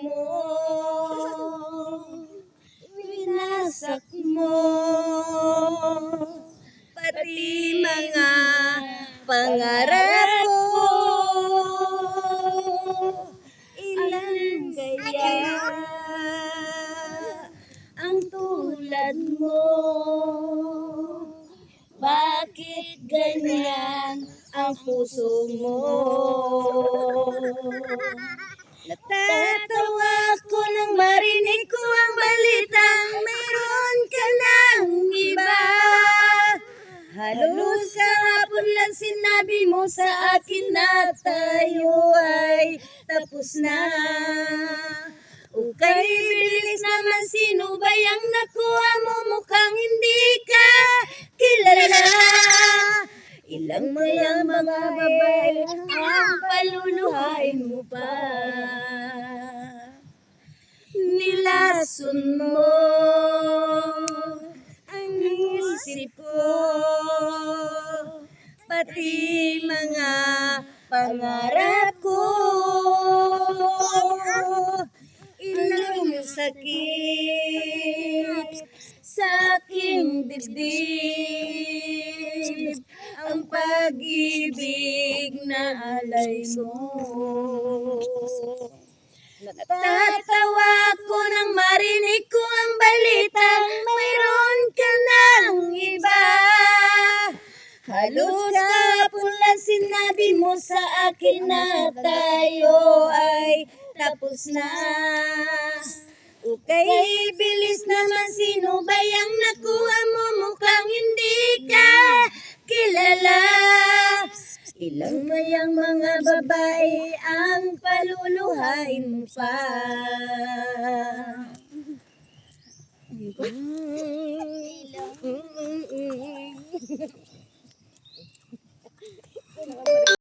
mo. Winasak mo. Pati mga pangarap ko. Ilan kaya ang tulad mo? Bakit ganyan ang puso mo? Sinabi mo sa akin na tayo ay tapos na. Okay, bilis naman sino ba yung nakuha mo mukhang hindi ka kilala. Ilang mayang mga babae ang paluluhain mo pa. Nilason mo ang isip ko, pati mga pangarap ko. Ilang sakit sa aking dibdib ang pag-ibig na alay mo. Natatawa ko nang marinig ko ang balitang mayroon ka ng iba. Halos lang sinabi mo sa akin na tayo ay tapos na. Okay, bilis naman sino ba yung nakuha mo mukhang hindi ka kilala. Ilang mayang mga babae ang paluluhain mo pa.